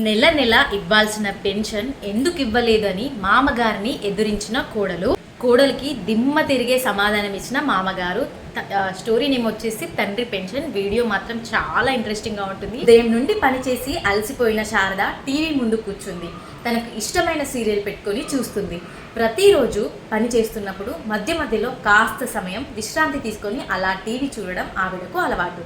నెల నెల ఇవ్వాల్సిన పెన్షన్ ఎందుకు ఇవ్వలేదని మామగారిని ఎదురించిన కోడలు. కోడలికి దిమ్మ తిరిగే సమాధానం ఇచ్చిన మామగారు. స్టోరీ నేమ్ వచ్చేసి తండ్రి పెన్షన్. వీడియో మాత్రం చాలా ఇంట్రెస్టింగ్గా ఉంటుంది. ఉదయం నుండి పనిచేసి అలసిపోయిన శారద టీవీ ముందు కూర్చుంది. తనకు ఇష్టమైన సీరియల్ పెట్టుకొని చూస్తుంది. ప్రతిరోజు పని చేస్తున్నప్పుడు మధ్య మధ్యలో కాస్త సమయం విశ్రాంతి తీసుకొని అలా టీవీ చూడడం ఆవిడకు అలవాటు.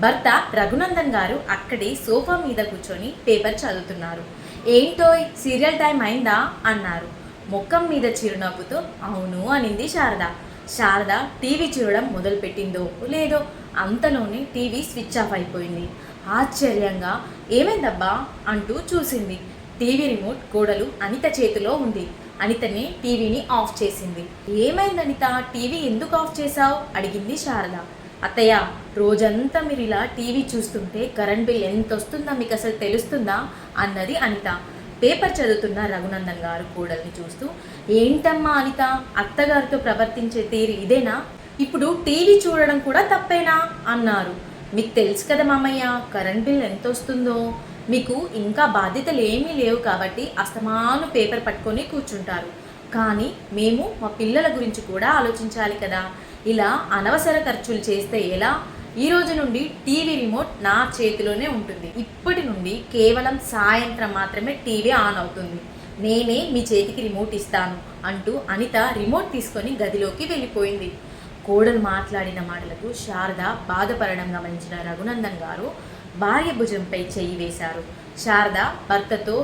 భర్త రఘునందన్ గారు అక్కడే సోఫా మీద కూర్చొని పేపర్ చదువుతున్నారు. ఏంటోయ్ సీరియల్ టైం అయిందా? అన్నారు. ముఖం మీద చిరునవ్వుతో అవును అనింది శారద. శారద టీవీ చూడడం మొదలుపెట్టిందో లేదో అంతలోనే టీవీ స్విచ్ ఆఫ్ అయిపోయింది. ఆశ్చర్యంగా ఏమైందబ్బా? అంటూ చూసింది. టీవీ రిమోట్ గోడలు అనిత చేతిలో ఉంది. అనితనే టీవీని ఆఫ్ చేసింది. ఏమైంది అనిత టీవీ ఎందుకు ఆఫ్ చేశావు? అడిగింది శారద. అత్తయ్య రోజంతా మీరు ఇలా టీవీ చూస్తుంటే కరెంట్ బిల్ ఎంత వస్తుందా మీకు అసలు తెలుస్తుందా? అన్నది అనిత. పేపర్ చదువుతున్న రఘునందన్ గారు కోడల్ని చూస్తూ ఏంటమ్మా అనిత అత్తగారితో ప్రవర్తించే తీరు ఇదేనా? ఇప్పుడు టీవీ చూడడం కూడా తప్పేనా? అన్నారు. మీకు తెలుసు కదా మామయ్య కరెంట్ బిల్ ఎంత వస్తుందో మీకు ఇంకా బాధ్యతలు ఏమీ లేవు కాబట్టి అస్తమాను పేపర్ పట్టుకొని కూర్చుంటారు. కానీ మేము మా పిల్లల గురించి కూడా ఆలోచించాలి కదా. ఇలా అనవసర ఖర్చులు చేస్తే ఎలా? ఈ రోజు నుండి టీవీ రిమోట్ నా చేతిలోనే ఉంటుంది. ఇప్పటి నుండి కేవలం సాయంత్రం మాత్రమే టీవీ ఆన్ అవుతుంది. నేనే మీ చేతికి రిమోట్ ఇస్తాను అంటూ అనిత రిమోట్ తీసుకొని గదిలోకి వెళ్ళిపోయింది. కోడలు మాట్లాడిన మాటలకు శారద బాధపడడం గమనించిన రఘునందన్ గారు భార్య భుజంపై చెయ్యి వేశారు. శారద భర్తతో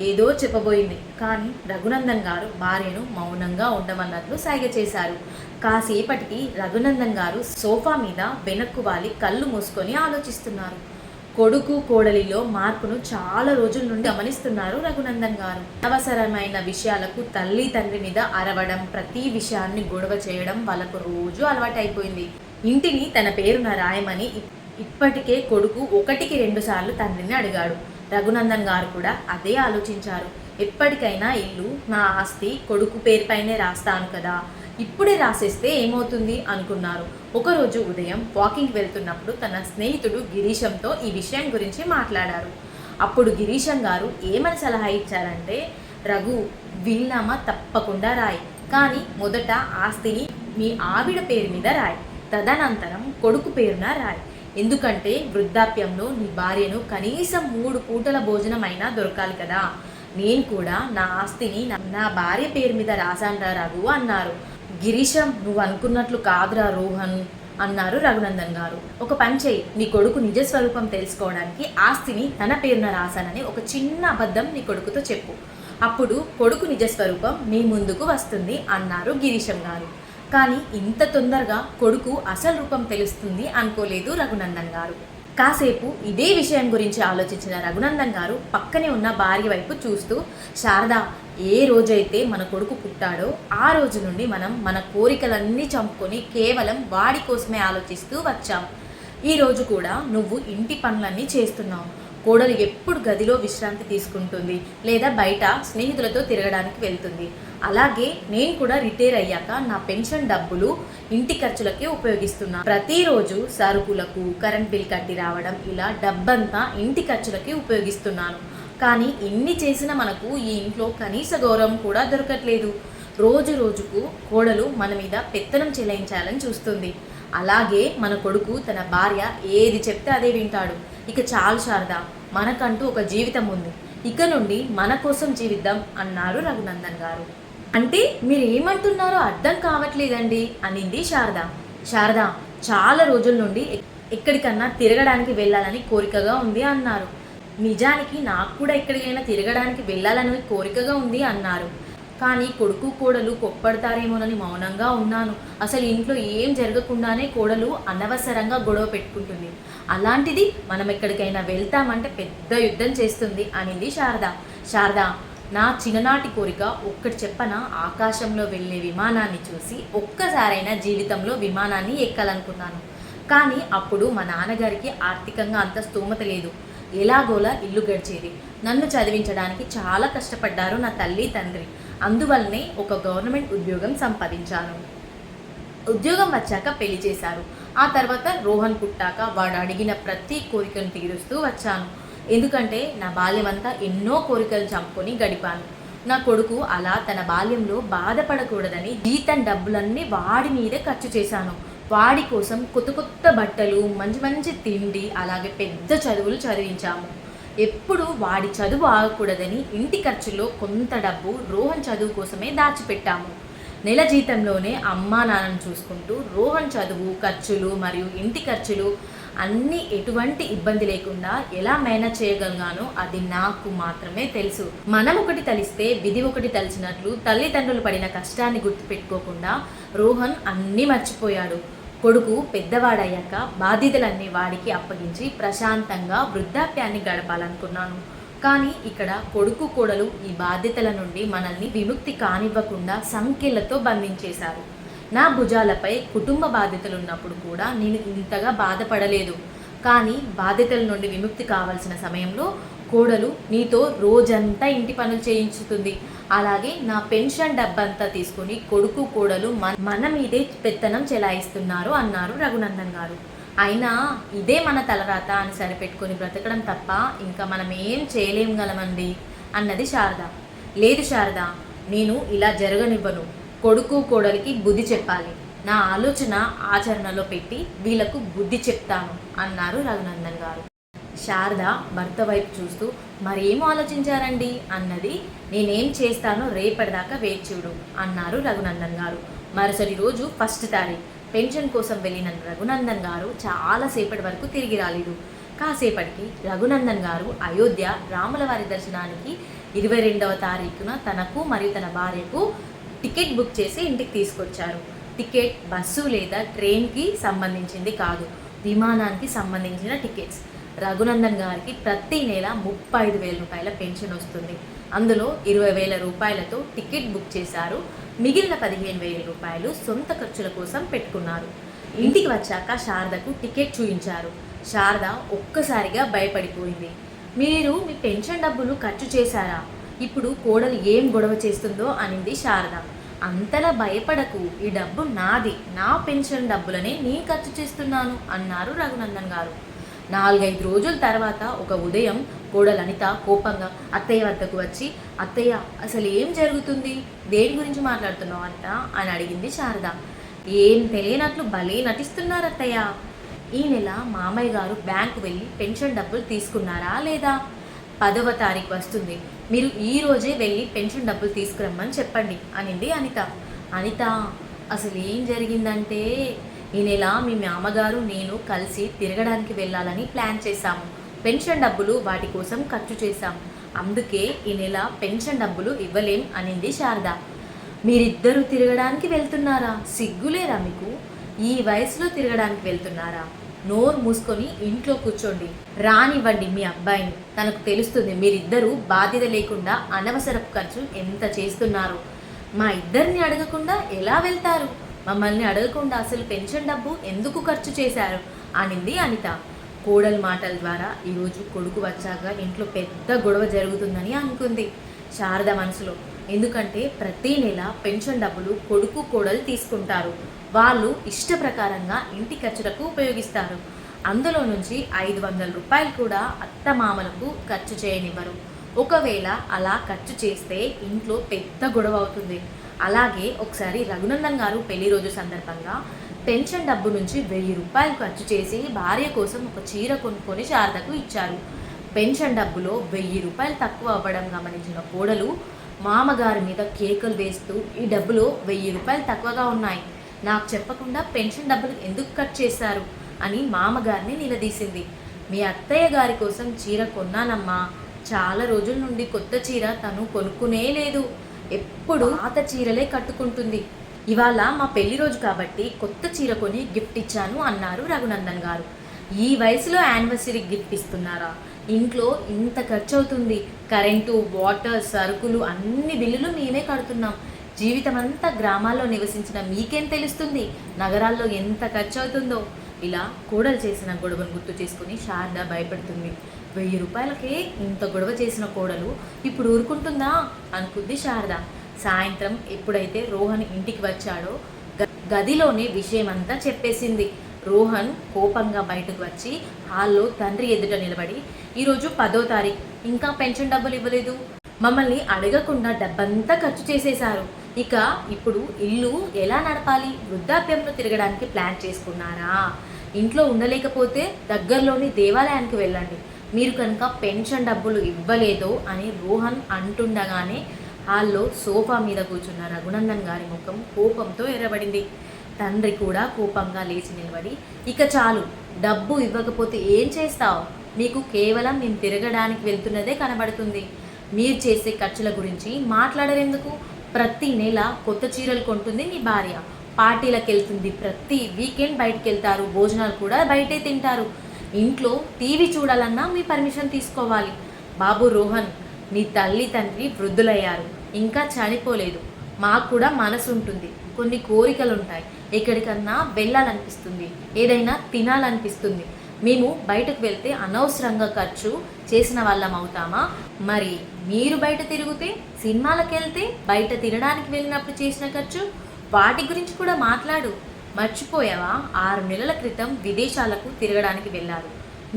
ఏదో చెప్పబోయింది. కానీ రఘునందన్ గారు భార్యను మౌనంగా ఉండమన్నట్లు సైగ చేశారు. కాసేపటికి రఘునందన్ గారు సోఫా మీద వెనక్కు వాలి కళ్ళు మూసుకొని ఆలోచిస్తున్నారు. కొడుకు కోడలిలో మార్పును చాలా రోజుల నుండి గమనిస్తున్నారు రఘునందన్ గారు. అవసరమైన విషయాలకు తల్లి తండ్రి మీద అరవడం ప్రతి విషయాన్ని గొడవ చేయడం వాళ్ళకు రోజు అలవాటైపోయింది. ఇంటిని తన పేరున రాయమని ఇప్- ఇప్పటికే కొడుకు ఒకటికి రెండు సార్లు తండ్రిని అడిగాడు. రఘునందన్ గారు కూడా అదే ఆలోచించారు. ఎప్పటికైనా ఇల్లు నా ఆస్తి కొడుకు పేరుపైనే రాస్తాను కదా. ఇప్పుడే రాసేస్తే ఏమవుతుంది అనుకున్నారు. ఒకరోజు ఉదయం వాకింగ్ వెళ్తున్నప్పుడు తన స్నేహితుడు గిరీశంతో ఈ విషయం గురించి మాట్లాడారు. అప్పుడు గిరీశం గారు ఏమని సలహా ఇచ్చారంటే రఘు వీల్నామా తప్పకుండా రాయి. కానీ మొదట ఆస్తిని మీ ఆవిడ పేరు మీద రాయి. తదనంతరం కొడుకు పేరున రాయి. ఎందుకంటే వృద్ధాప్యంలో నీ భార్యను కనీసం మూడు పూటల భోజనం అయినా దొరకాలి కదా. నేను కూడా నా ఆస్తిని నా- భార్య పేరు మీద రాశానురా రఘు అన్నారు. గిరీశం నువ్వు అనుకున్నట్లు కాదురా రోహన్ అన్నారు రఘునందన్ గారు. ఒక పని చేయి నీ కొడుకు నిజ స్వరూపం తెలుసుకోవడానికి ఆస్తిని తన పేరున రాశానని ఒక చిన్న అబద్ధం నీ కొడుకుతో చెప్పు. అప్పుడు కొడుకు నిజ స్వరూపం ముందుకు వస్తుంది అన్నారు గిరీశం గారు. కానీ ఇంత తొందరగా కొడుకు అసలు రూపం తెలుస్తుంది అనుకోలేదు రఘునందన్ గారు. కాసేపు ఇదే విషయం గురించి ఆలోచించిన రఘునందన్ గారు పక్కనే ఉన్న భార్య వైపు చూస్తూ శారద ఏ రోజైతే మన కొడుకు పుట్టాడో ఆ రోజు నుండి మనం మన కోరికలన్నీ చంపుకొని కేవలం వాడి కోసమే ఆలోచిస్తూ వచ్చాం. ఈ రోజు కూడా నువ్వు ఇంటి పనులన్నీ చేస్తున్నావు. కోడలు ఎప్పుడు గదిలో విశ్రాంతి తీసుకుంటుంది లేదా బయట స్నేహితులతో తిరగడానికి వెళ్తుంది. అలాగే నేను కూడా రిటైర్ అయ్యాక నా పెన్షన్ డబ్బులు ఇంటి ఖర్చులకే ఉపయోగిస్తున్నా. ప్రతిరోజు సరుకులకు కరెంట్ బిల్ కట్టి రావడం ఇలా డబ్బంతా ఇంటి ఖర్చులకి ఉపయోగిస్తున్నాను. కానీ ఎన్ని చేసినా మనకు ఈ ఇంట్లో కనీస గౌరవం కూడా దొరకట్లేదు. రోజు రోజుకు కోడలు మన మీద పెత్తనం చెలాయించాలని చూస్తుంది. అలాగే మన కొడుకు తన భార్య ఏది చెప్తే అదే వింటాడు. ఇక చాలు శారద మనకంటూ ఒక జీవితం ఉంది. ఇక నుండి మన కోసం జీవిద్దాం అన్నారు రఘునందన్ గారు. అంటే మీరు ఏమంటున్నారో అర్థం కావట్లేదండి అనింది శారద. శారద చాలా రోజుల నుండి ఎక్కడికన్నా తిరగడానికి వెళ్ళాలని కోరికగా ఉంది అన్నారు. నిజానికి నాకు కూడా ఎక్కడికైనా తిరగడానికి వెళ్ళాలని కోరికగా ఉంది అన్నారు. కానీ కొడుకు కోడలు కొప్పడతారేమోనని మౌనంగా ఉన్నాను. అసలు ఇంట్లో ఏం జరగకుండానే కోడలు అనవసరంగా గొడవ పెట్టుకుంటుంది. అలాంటిది మనం ఎక్కడికైనా వెళ్తామంటే పెద్ద యుద్ధం చేస్తుంది అనింది శారద. శారద నా చిన్ననాటి కోరిక ఒక్కటి చెప్పన? ఆకాశంలో వెళ్ళే విమానాన్ని చూసి ఒక్కసారైనా జీవితంలో విమానాన్ని ఎక్కాలనుకున్నాను. కానీ అప్పుడు మా నాన్నగారికి ఆర్థికంగా అంత స్తోమత లేదు. ఎలాగోలా ఇల్లు గడిచేది. నన్ను చదివించడానికి చాలా కష్టపడ్డారు నా తల్లి తండ్రి. అందువల్లనే ఒక గవర్నమెంట్ ఉద్యోగం సంపాదించాను. ఉద్యోగం వచ్చాక పెళ్ళి చేశారు. ఆ తర్వాత రోహన్ పుట్టాక వాడు అడిగిన ప్రతి కోరికను తీరుస్తూ వచ్చాను. ఎందుకంటే నా బాల్యమంతా ఎన్నో కోరికలు చంపుకొని గడిపాను. నా కొడుకు అలా తన బాల్యంలో బాధపడకూడదని జీతం డబ్బులన్నీ వాడి మీదే ఖర్చు చేశాను. వాడి కోసం కొత్త కొత్త బట్టలు మంచి మంచి తిండి అలాగే పెద్ద చదువులు చదివించాము. ఎప్పుడు వాడి చదువు ఆగకూడదని ఇంటి ఖర్చులో కొంత డబ్బు రోహన్ చదువు కోసమే దాచిపెట్టాము. నెల జీతంలోనే అమ్మా నాన్నను చూసుకుంటూ రోహన్ చదువు ఖర్చులు మరియు ఇంటి ఖర్చులు అన్నీ ఎటువంటి ఇబ్బంది లేకుండా ఎలా మేనేజ్ చేయగలిగానో అది నాకు మాత్రమే తెలుసు. మనం ఒకటి తలిస్తే విధి ఒకటి తలిచినట్లు తల్లిదండ్రులు పడిన కష్టాన్ని గుర్తుపెట్టుకోకుండా రోహన్ అన్నీ మర్చిపోయాడు. కొడుకు పెద్దవాడయ్యాక బాధ్యతలన్నీ వాడికి అప్పగించి ప్రశాంతంగా వృద్ధాప్యాన్ని గడపాలనుకున్నాను. కానీ ఇక్కడ కొడుకు కోడలు ఈ బాధ్యతల నుండి మనల్ని విముక్తి కానివ్వకుండా సంఖ్యలతో బంధించేశారు. నా భుజాలపై కుటుంబ బాధ్యతలు ఉన్నప్పుడు కూడా నేను ఇంతగా బాధపడలేదు. కానీ బాధ్యతల నుండి విముక్తి కావాల్సిన సమయంలో కోడలు నీతో రోజంతా ఇంటి పనులు చేయించుతుంది. అలాగే నా పెన్షన్ డబ్బంతా తీసుకుని కొడుకు కోడలు మన మన మీదే పెత్తనం చెలాయిస్తున్నారు అన్నారు రఘునందన్ గారు. అయినా ఇదే మన తలరాత అని సరిపెట్టుకొని బ్రతకడం తప్ప ఇంకా మనం ఏం చేయలేం గలమండి అన్నది శారద. లేదు శారద నేను ఇలా జరగనివ్వను. కొడుకు కోడలికి బుద్ధి చెప్పాలి. నా ఆలోచన ఆచరణలో పెట్టి వీళ్ళకు బుద్ధి చెప్తాను అన్నారు రఘునందన్ గారు. శారద భర్త వైపు చూస్తూ మరేం ఆలోచించారండి? అన్నది నేనేం చేస్తానో రేపటిదాకా వేచి చూడు అన్నారు రఘునందన్ గారు. మరుసటి రోజు ఫస్ట్ తారీఖు పెన్షన్ కోసం వెళ్ళిన రఘునందన్ గారు చాలాసేపటి వరకు తిరిగి రాలేదు. కాసేపటికి రఘునందన్ గారు అయోధ్య రాములవారి దర్శనానికి ఇరవై రెండవ తారీఖున తనకు మరియు తన భార్యకు టికెట్ బుక్ చేసి ఇంటికి తీసుకొచ్చారు. టికెట్ బస్సు లేదా ట్రైన్కి సంబంధించింది కాదు. విమానానికి సంబంధించిన టికెట్స్. రఘునందన్ గారికి ప్రతి నెల ముప్పై ఐదు వేల రూపాయల పెన్షన్ వస్తుంది. అందులో ఇరవై వేల రూపాయలతో టికెట్ బుక్ చేశారు. మిగిలిన పదిహేను వేల రూపాయలు సొంత ఖర్చుల కోసం పెట్టుకున్నారు. ఇంటికి వచ్చాక శారదకు టికెట్ చూయించారు. శారద ఒక్కసారిగా భయపడిపోయింది. మీరు మీ పెన్షన్ డబ్బులు ఖర్చు చేశారా? ఇప్పుడు కోడలు ఏం గొడవ చేస్తుందో అనింది శారద. అంతలా భయపడకు. ఈ డబ్బు నాది. నా పెన్షన్ డబ్బులనే నేను ఖర్చు చేస్తున్నాను అన్నారు రఘునందన్ గారు. నాలుగైదు రోజుల తర్వాత ఒక ఉదయం కోడలనిత కోపంగా అత్తయ్య వద్దకు వచ్చి అత్తయ్య అసలు ఏం జరుగుతుంది? దేని గురించి మాట్లాడుతున్నావు అంట అని అడిగింది శారద. ఏం తెలియనట్లు భలే నటిస్తున్నారు అత్తయ్య. ఈ నెల మామయ్య గారు బ్యాంకు వెళ్ళి పెన్షన్ డబ్బులు తీసుకున్నారా లేదా? పదవ తారీఖు వస్తుంది. మీరు ఈ రోజే వెళ్ళి పెన్షన్ డబ్బులు తీసుకురమ్మని చెప్పండి అనింది అనిత. అనిత అసలు ఏం జరిగిందంటే ఈ నెల మీ మామగారు నేను కలిసి తిరగడానికి వెళ్ళాలని ప్లాన్ చేశాము. పెన్షన్ డబ్బులు వాటి కోసం ఖర్చు చేశాం. అందుకే ఈ నెల పెన్షన్ డబ్బులు ఇవ్వలేం అనింది శారద. మీరిద్దరూ తిరగడానికి వెళ్తున్నారా? సిగ్గులేరా మీకు? ఈ వయసులో తిరగడానికి వెళ్తున్నారా? నోరు మూసుకొని ఇంట్లో కూర్చోండి. రానివ్వండి మీ అబ్బాయిని. తనకు తెలుస్తుంది మీరిద్దరూ బాధ్యత లేకుండా అనవసరపు ఖర్చు ఎంత చేస్తున్నారు. మా ఇద్దరిని అడగకుండా ఎలా వెళ్తారు? మమ్మల్ని అడగకుండా అసలు పెన్షన్ డబ్బు ఎందుకు ఖర్చు చేశారు? అనింది అనిత. కోడలి మాటల ద్వారా ఈరోజు కొడుకు వచ్చాక ఇంట్లో పెద్ద గొడవ జరుగుతుందని అనుకుంది. శారద మనసులో ఎందుకంటే ప్రతి నెల పెన్షన్ డబ్బులు కొడుకు కోడలు తీసుకుంటారు. వాళ్ళు ఇష్ట ప్రకారంగా ఇంటి ఖర్చులకు ఉపయోగిస్తారు. అందులో నుంచి ఐదు వందల రూపాయలు కూడా అత్త మామలకు ఖర్చు చేయనివ్వరు. ఒకవేళ అలా ఖర్చు చేస్తే ఇంట్లో పెద్ద గొడవ అవుతుంది. అలాగే ఒకసారి రఘునందన్ గారు పెళ్ళి రోజు సందర్భంగా పెన్షన్ డబ్బు నుంచి వెయ్యి రూపాయలు ఖర్చు చేసి భార్య కోసం ఒక చీర కొనుక్కొని శారదకు ఇచ్చారు. పెన్షన్ డబ్బులో వెయ్యి రూపాయలు తక్కువ అవ్వడం గమనించిన కోడలు మామగారి మీద కేకలు వేస్తూ ఈ డబ్బులో వెయ్యి రూపాయలు తక్కువగా ఉన్నాయి. నాకు చెప్పకుండా పెన్షన్ డబ్బులు ఎందుకు కట్ చేశారు? అని మామగారిని నిలదీసింది. మీ అత్తయ్య గారి కోసం చీర కొన్నానమ్మా. చాలా రోజుల నుండి కొత్త చీర తను కొనుక్కునే లేదు. ఎప్పుడు పాత చీరలే కట్టుకుంటుంది. ఇవాళ మా పెళ్ళి రోజు కాబట్టి కొత్త చీర కొని గిఫ్ట్ ఇచ్చాను అన్నారు రఘునందన్ గారు. ఈ వయసులో యానివర్సరీ గిఫ్ట్ ఇస్తున్నారా? ఇంట్లో ఇంత ఖర్చు అవుతుంది కరెంటు వాటర్ సరుకులు అన్ని బిల్లులు మేమే కడుతున్నాం. జీవితం అంతా గ్రామాల్లో నివసించిన మీకేం తెలుస్తుంది? నగరాల్లో ఎంత ఖర్చు అవుతుందో ఇలా కోడలు చేసిన గొడవను గుర్తు చేసుకుని శారద భయపడుతుంది. వెయ్యి రూపాయలకే ఇంత గొడవ చేసిన కోడలు ఇప్పుడు ఊరుకుంటుందా? అనుకుంది శారద. సాయంత్రం ఎప్పుడైతే రోహన్ ఇంటికి వచ్చాడో గ- గదిలోనే విషయం అంతా చెప్పేసింది. రోహన్ కోపంగా బయటకు వచ్చి హాల్లో తండ్రి ఎదుట నిలబడి ఈరోజు పదో తారీఖు ఇంకా పెన్షన్ డబ్బులు ఇవ్వలేదు. మమ్మల్ని అడగకుండా డబ్బంతా ఖర్చు చేసేశారు. ఇక ఇప్పుడు ఇల్లు ఎలా నడపాలి? వృద్ధాప్యంలో తిరగడానికి ప్లాన్ చేసుకున్నారా? ఇంట్లో ఉండలేకపోతే దగ్గరలోని దేవాలయానికి వెళ్ళండి. మీరు కనుక పెన్షన్ డబ్బులు ఇవ్వలేదో అని రోహన్ అంటుండగానే హాల్లో సోఫా మీద కూర్చున్న రఘునందన్ గారి ముఖం కోపంతో ఎర్రబడింది. తండ్రి కూడా కోపంగా లేచి నిలబడి ఇక చాలు డబ్బు ఇవ్వకపోతే ఏం చేస్తావు? మీకు కేవలం నేను తిరగడానికి వెళ్తున్నదే కనబడుతుంది. మీరు చేసే ఖర్చుల గురించి మాట్లాడరెందుకు? ప్రతి నెల కొత్త చీరలు కొంటుంది మీ భార్య. పార్టీలకు వెళ్తుంది ప్రతి వీకెండ్ బయటకు వెళ్తారు భోజనాలు కూడా బయటే తింటారు. ఇంట్లో టీవీ చూడాలన్నా మీ పర్మిషన్ తీసుకోవాలి. బాబు రోహన్ నీ తల్లి తండ్రి వృద్ధులయ్యారు. ఇంకా చనిపోలేదు. మాకు కూడా మనసు ఉంటుంది. కొన్ని కోరికలు ఉంటాయి ఎక్కడికన్నా వెళ్ళాలనిపిస్తుంది. ఏదైనా తినాలనిపిస్తుంది. మేము బయటకు వెళ్తే అనవసరంగా ఖర్చు చేసిన వాళ్ళం అవుతామా? మరి మీరు బయట తిరిగితే సినిమాలకు వెళ్తే బయట తినడానికి వెళ్ళినప్పుడు చేసిన ఖర్చు? వాటి గురించి కూడా మాట్లాడు. మర్చిపోయావా? ఆరు నెలల క్రితం విదేశాలకు తిరగడానికి వెళ్ళారు.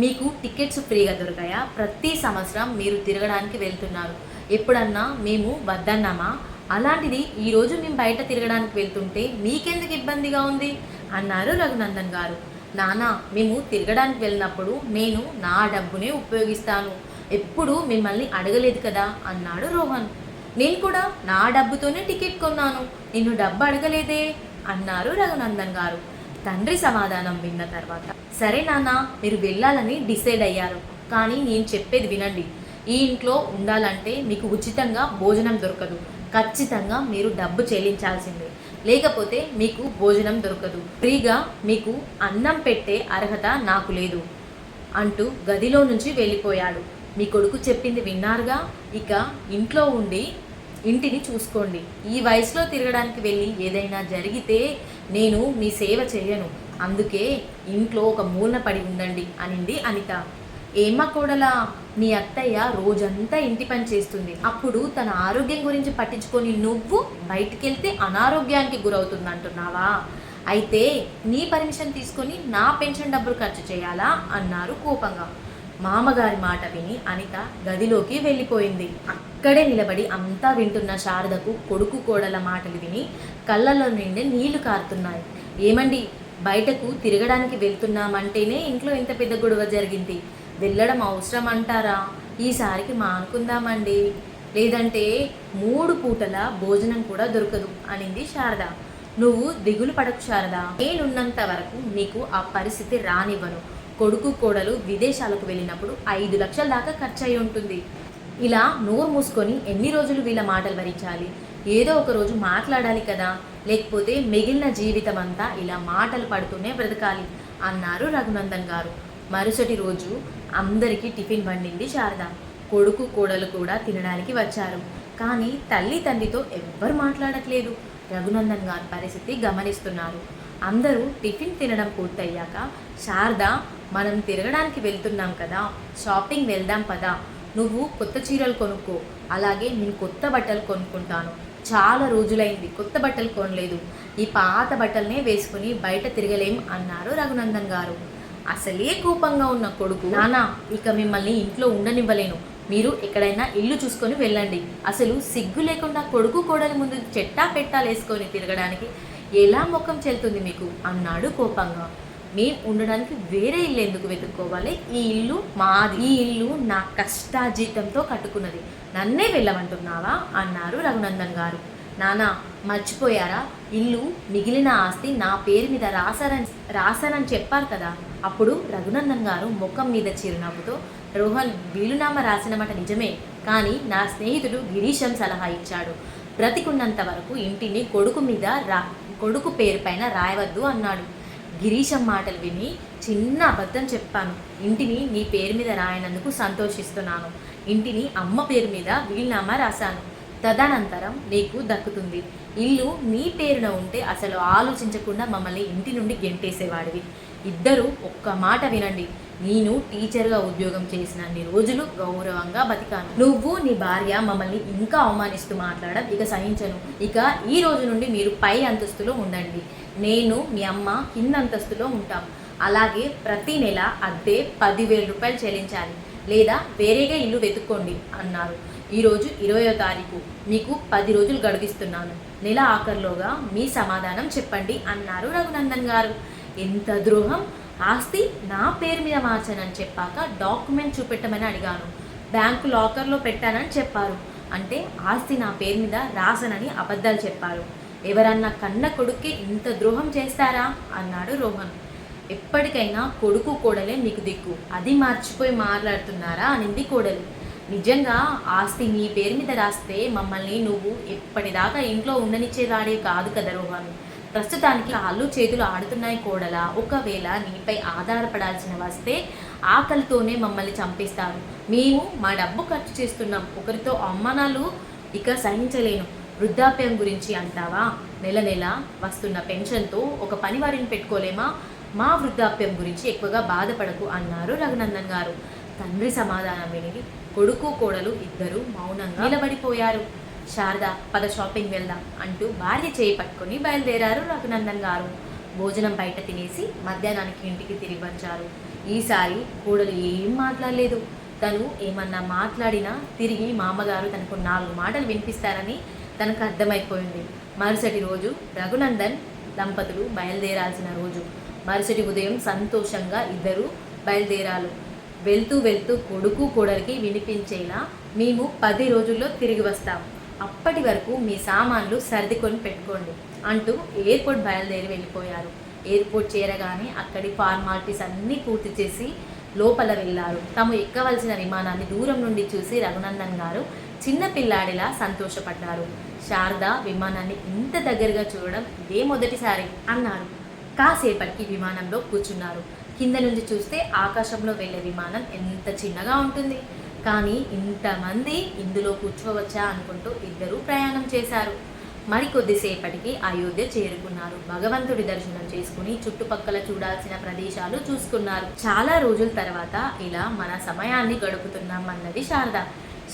మీకు టికెట్స్ ఫ్రీగా దొరికాయా? ప్రతి సంవత్సరం మీరు తిరగడానికి వెళ్తున్నారు. ఎప్పుడన్నా మేము వద్దన్నామా? అలాంటిది ఈరోజు మేము బయట తిరగడానికి వెళ్తుంటే మీకెందుకు ఇబ్బందిగా ఉంది? అన్నారు రఘునందన్ గారు. నానా మేము తిరగడానికి వెళ్ళినప్పుడు నేను నా డబ్బునే ఉపయోగిస్తాను. ఎప్పుడు మిమ్మల్ని అడగలేదు కదా? అన్నాడు రోహన్. నేను కూడా నా డబ్బుతోనే టికెట్ కొన్నాను. నిన్ను డబ్బు అడగలేదే? అన్నారు రఘునందన్ గారు. తండ్రి సమాధానం విన్న తర్వాత. సరే నాన్న మీరు వెళ్ళాలని డిసైడ్ అయ్యారు. కానీ నేను చెప్పేది వినండి. ఈ ఇంట్లో ఉండాలంటే మీకు ఉచితంగా భోజనం దొరకదు. ఖచ్చితంగా మీరు డబ్బు చెల్లించాల్సిందే. లేకపోతే మీకు భోజనం దొరకదు. ఫ్రీగా మీకు అన్నం పెట్టే అర్హత నాకు లేదు అంటూ గదిలో నుంచి వెళ్ళిపోయాడు. మీ కొడుకు చెప్పింది విన్నారుగా? ఇక ఇంట్లో ఉండి ఇంటిని చూసుకోండి. ఈ వయసులో తిరగడానికి వెళ్ళి ఏదైనా జరిగితే నేను మీ సేవ చేయను. అందుకే ఇంట్లో ఒక మూలన పడి ఉండండి అనింది అనిత. ఏమా కోడలా? నీ అత్తయ్య రోజంతా ఇంటి పని చేస్తుంది. అప్పుడు తన ఆరోగ్యం గురించి పట్టించుకొని నువ్వు బయటికి వెళ్తే అనారోగ్యానికి గురవుతుంది అంటున్నావా అయితే నీ పర్మిషన్ తీసుకొని నా పెన్షన్ డబ్బులు ఖర్చు చేయాలా? అన్నారు కోపంగా. మామగారి మాట విని అనిత గదిలోకి వెళ్ళిపోయింది. అక్కడే నిలబడి అంతా వింటున్న శారదకు కొడుకు కోడల మాటలు విని కళ్ళల్లో నిండి నీళ్ళు కారుతున్నాయి. ఏమండి? బయటకు తిరగడానికి వెళ్తున్నామంటేనే ఇంట్లో ఇంత పెద్ద గొడవ జరిగింది. వెళ్ళడం అవసరం అంటారా ఈసారికి మానుకుందామండి. లేదంటే మూడు పూటల భోజనం కూడా దొరకదు అనింది శారద. నువ్వు దిగులు పడకు శారద. నేనున్నంత వరకు నీకు ఆ పరిస్థితి రానివ్వను. కొడుకు కోడలు విదేశాలకు వెళ్ళినప్పుడు ఐదు లక్షల దాకా ఖర్చు అయి ఉంటుంది. ఇలా నోరు మూసుకొని ఎన్ని రోజులు వీళ్ళ మాటలు భరించాలి? ఏదో ఒక రోజు మాట్లాడాలి కదా. లేకపోతే మిగిలిన జీవితం అంతా ఇలా మాటలు పడుతూనే బ్రతకాలి అన్నారు రఘునందన్ గారు. మరుసటి రోజు అందరికీ టిఫిన్ వండింది శారద. కొడుకు కోడలు కూడా తినడానికి వచ్చారు. కానీ తల్లి తండ్రితో ఎవ్వరు మాట్లాడట్లేదు. రఘునందన్ గారి పరిస్థితి గమనిస్తున్నారు. అందరూ టిఫిన్ తినడం పూర్తయ్యాక శారద మనం తిరగడానికి వెళ్తున్నాం కదా షాపింగ్ వెళ్దాం పదా. నువ్వు కొత్త చీరలు కొనుక్కో. అలాగే నేను కొత్త బట్టలు కొనుక్కుంటాను. చాలా రోజులైంది కొత్త బట్టలు కొనలేదు. ఈ పాత బట్టలనే వేసుకుని బయట తిరగలేం అన్నారు రఘునందన్ గారు. అసలే కోపంగా ఉన్న కొడుకు నానా ఇక మిమ్మల్ని ఇంట్లో ఉండనివ్వలేను. మీరు ఎక్కడైనా ఇల్లు చూసుకొని వెళ్ళండి. అసలు సిగ్గు లేకుండా కొడుకు కోడలి ముందు చెట్టా పెట్టాలు వేసుకొని తిరగడానికి ఎలా ముఖం చెల్తుంది మీకు? అన్నాడు కోపంగా. మేము ఉండడానికి వేరే ఇల్లు ఎందుకు వెతుక్కోవాలి? ఈ ఇల్లు మాది. ఈ ఇల్లు నా కష్టాజీతంతో కట్టుకున్నది. నన్నే వెళ్ళమంటున్నావా? అన్నారు రఘునందన్ గారు. నానా మర్చిపోయారా? ఇల్లు మిగిలిన ఆస్తి నా పేరు మీద రాశారని రాశానని చెప్పారు కదా. అప్పుడు రఘునందన్ గారు ముఖం మీద చిరునవ్వుతో రోహన్ వీలునామా రాసిన మాట నిజమే కానీ నా స్నేహితుడు గిరీశం సలహా ఇచ్చాడు. బ్రతికున్నంత వరకు ఇంటిని కొడుకు మీద రా కొడుకు పేరు పైన రాయవద్దు అన్నాడు. గిరీశం మాటలు విని చిన్న అబద్ధం చెప్పాను. ఇంటిని నీ పేరు మీద రాయనందుకు సంతోషిస్తున్నాను. ఇంటిని అమ్మ పేరు మీద వీలునామా రాశాను. తదనంతరం నీకు దక్కుతుంది. ఇల్లు నీ పేరున ఉంటే అసలు ఆలోచించకుండా మమ్మల్ని ఇంటి నుండి గెంటేసేవాడివి. ఇద్దరు ఒక్క మాట వినండి. నేను టీచర్గా ఉద్యోగం చేసిన అన్ని రోజులు గౌరవంగా బతికాను. నువ్వు నీ భార్య మమ్మల్ని ఇంకా అవమానిస్తూ మాట్లాడడం ఇక సహించను. ఇక ఈ రోజు నుండి మీరు పై అంతస్తులో ఉండండి. నేను మీ అమ్మ కింద అంతస్తులో ఉంటాం. అలాగే ప్రతి నెల అద్దె పదివేల రూపాయలు చెల్లించాలి. లేదా వేరేగా ఇల్లు వెతుక్కోండి అన్నారు. ఈరోజు ఇరవయో తారీఖు. మీకు పది రోజులు గడిపిస్తున్నాను నెల ఆఖరిలోగా మీ సమాధానం చెప్పండి అన్నారు రఘునందన్ గారు. ఎంత ద్రోహం? ఆస్తి నా పేరు మీద మార్చానని చెప్పాక డాక్యుమెంట్ చూపెట్టమని అడిగాను. బ్యాంకు లాకర్లో పెట్టానని చెప్పారు. అంటే ఆస్తి నా పేరు మీద రాసనని అబద్ధాలు చెప్పారు. ఎవరన్నా కన్న కొడుక్కి ఇంత ద్రోహం చేస్తారా? అన్నాడు రోహన్. ఎప్పటికైనా కొడుకు కోడలే మీకు దిక్కు. అది మర్చిపోయి మాట్లాడుతున్నారా? అనింది కోడలు. నిజంగా ఆస్తి నీ పేరు మీద రాస్తే మమ్మల్ని నువ్వు ఎప్పటిదాకా ఇంట్లో ఉండనిచ్చేవాడే కాదు కదా రోహన్. ప్రస్తుతానికి కాళ్ళు చేతులు ఆడుతున్నాయి కోడలా. ఒకవేళ నీపై ఆధారపడాల్సిన వస్తే ఆకలితోనే మమ్మల్ని చంపేస్తారు. మేము మా డబ్బు ఖర్చు చేస్తున్నాం. ఒకరితో అవమానాలు ఇక సహించలేను. వృద్ధాప్యం గురించి అంటావా? నెల నెల వస్తున్న పెన్షన్తో ఒక పనివారిని పెట్టుకోలేమా? మా వృద్ధాప్యం గురించి ఎక్కువగా బాధపడకు అన్నారు రఘునందన్ గారు. తండ్రి సమాధానం విని కొడుకు కోడలు ఇద్దరు మౌనంగా నిలబడిపోయారు. శారద పద షాపింగ్ వెళ్దాం అంటూ భార్య చేయి పట్టుకుని బయలుదేరారు రఘునందన్ గారు. భోజనం బయట తినేసి మధ్యాహ్నానికి ఇంటికి తిరిగి వచ్చారు. ఈసారి కూడలు ఏం మాట్లాడలేదు. తను ఏమన్నా మాట్లాడినా తిరిగి మామగారు తనకు నాలుగు మాటలు వినిపిస్తారని తనకు అర్థమైపోయింది. మరుసటి రోజు రఘునందన్ దంపతులు బయలుదేరాల్సిన రోజు. మరుసటి ఉదయం సంతోషంగా ఇద్దరు బయలుదేరాలు వెళ్తూ వెళ్తూ కొడుకు కోడలికి వినిపించేలా మేము పది రోజుల్లో తిరిగి వస్తాం. అప్పటి వరకు మీ సామాన్లు సర్దుకొని పెట్టుకోండి అంటూ ఎయిర్పోర్ట్ బయలుదేరి వెళ్ళిపోయారు. ఎయిర్పోర్ట్ చేరగానే అక్కడి ఫార్మాలిటీస్ అన్నీ పూర్తి చేసి లోపల వెళ్ళారు. తాము ఎక్కవలసిన విమానాన్ని దూరం నుండి చూసి రఘునందన్ గారు చిన్న పిల్లాడిలా సంతోషపడ్డారు. శారద విమానాన్ని ఇంత దగ్గరగా చూడడం ఇదే మొదటిసారి అన్నారు. కాసేపటికి విమానంలో కూర్చున్నారు. కింద నుంచి చూస్తే ఆకాశంలో వెళ్ళే విమానం ఎంత చిన్నగా ఉంటుంది. కానీ ఇంతమంది ఇందులో కూర్చోవచ్చా అనుకుంటూ ఇద్దరూ ప్రయాణం చేశారు. మరి కొద్దిసేపటికి అయోధ్య చేరుకున్నారు. భగవంతుడి దర్శనం చేసుకుని చుట్టుపక్కల చూడాల్సిన ప్రదేశాలు చూసుకున్నారు. చాలా రోజుల తర్వాత ఇలా మన సమయాన్ని గడుపుతున్నాం అన్నది శారద.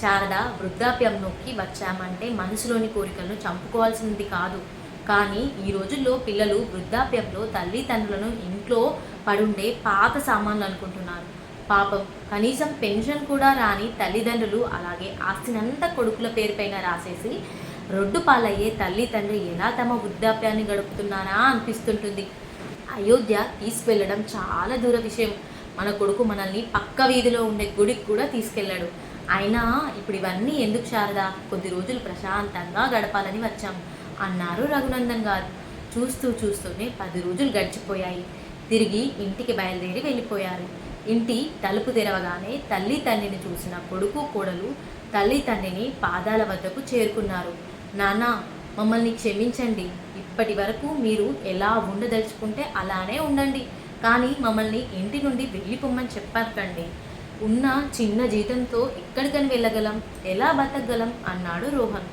శారద వృద్ధాప్యం నొక్కి వచ్చామంటే మనసులోని కోరికలను చంపుకోవాల్సింది కాదు. కానీ ఈ రోజుల్లో పిల్లలు వృద్ధాప్యంలో తల్లిదండ్రులను ఇంట్లో పడుండే పాత సామాన్లు అనుకుంటున్నారు. పాపం. కనీసం పెన్షన్ కూడా రాని తల్లిదండ్రులు అలాగే ఆస్తినంతా కొడుకుల పేరుపైన రాసేసి రొడ్డు పాలయ్యే తల్లి తండ్రి ఎలా తమ వృద్ధాప్యాన్ని గడుపుతున్నానా అనిపిస్తుంటుంది. అయోధ్య తీసుకెళ్ళడం చాలా దూర విషయం. మన కొడుకు మనల్ని పక్క వీధిలో ఉండే గుడికి కూడా తీసుకెళ్ళాడు. అయినా ఇప్పుడు ఇవన్నీ ఎందుకు శారదా? కొద్ది రోజులు ప్రశాంతంగా గడపాలని వచ్చాం అన్నారు రఘునందన్ గారు. చూస్తూ చూస్తూనే పది రోజులు గడిచిపోయాయి. తిరిగి ఇంటికి బయలుదేరి వెళ్ళిపోయారు. ఇంటి తలుపు తెరవగానే తల్లి తండ్రిని చూసిన కొడుకు కోడలు తల్లి తండ్రిని పాదాల వద్దకు చేరుకున్నారు. నానా మమ్మల్ని క్షమించండి. ఇప్పటి వరకు మీరు ఎలా ఉండదలుచుకుంటే అలానే ఉండండి. కానీ మమ్మల్ని ఇంటి నుండి వెళ్ళిపోమ్మని చెప్పకండి. ఉన్న చిన్న జీతంతో ఎక్కడికని వెళ్ళగలం? ఎలా బతకగలం? అన్నాడు రోహన్.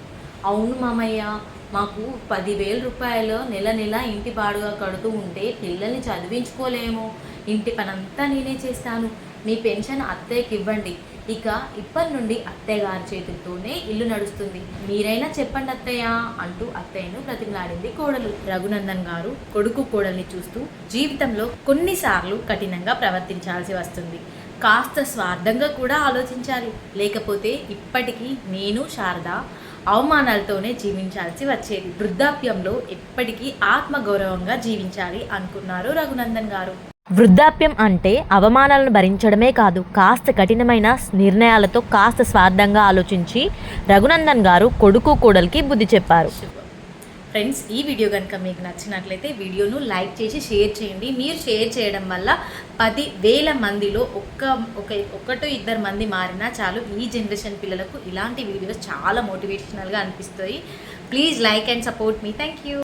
అవును మామయ్య. మాకు పదివేల రూపాయలు నెల నెల ఇంటి బాడుగా కడుతూ ఉంటే పిల్లల్ని చదివించుకోలేము. ఇంటి పనంతా నేనే చేస్తాను. మీ పెన్షన్ అత్తయ్యకి ఇవ్వండి. ఇక ఇప్పటి నుండి అత్తయ్య గారి చేతులతోనే ఇల్లు నడుస్తుంది. మీరైనా చెప్పండి అత్తయ్య అంటూ అత్తయ్యను బ్రతిమలాడింది కోడలు. రఘునందన్ గారు కొడుకు కోడల్ని చూస్తూ జీవితంలో కొన్నిసార్లు కఠినంగా ప్రవర్తించాల్సి వస్తుంది. కాస్త స్వార్థంగా కూడా ఆలోచించాలి. లేకపోతే ఇప్పటికీ నేను శారద అవమానాలతోనే జీవించాల్సి వచ్చేది. వృద్ధాప్యంలో ఎప్పటికీ ఆత్మగౌరవంగా జీవించాలి అనుకున్నారు రఘునందన్ గారు. వృద్ధాప్యం అంటే అవమానాలను భరించడమే కాదు కాస్త కఠినమైన నిర్ణయాలతో కాస్త స్వార్థంగా ఆలోచించి రఘునందన్ గారు కొడుకు కోడలికి బుద్ధి చెప్పారు. ఫ్రెండ్స్ ఈ వీడియో కనుక మీకు నచ్చినట్లయితే వీడియోను లైక్ చేసి షేర్ చేయండి. మీరు షేర్ చేయడం వల్ల పది వేల మందిలో ఒక్క ఒక ఒకటో ఇద్దరు మంది మారినా చాలు ఈ జనరేషన్ పిల్లలకు ఇలాంటి వీడియోస్ చాలా మోటివేషనల్గా అనిపిస్తాయి. Please like and support me thank you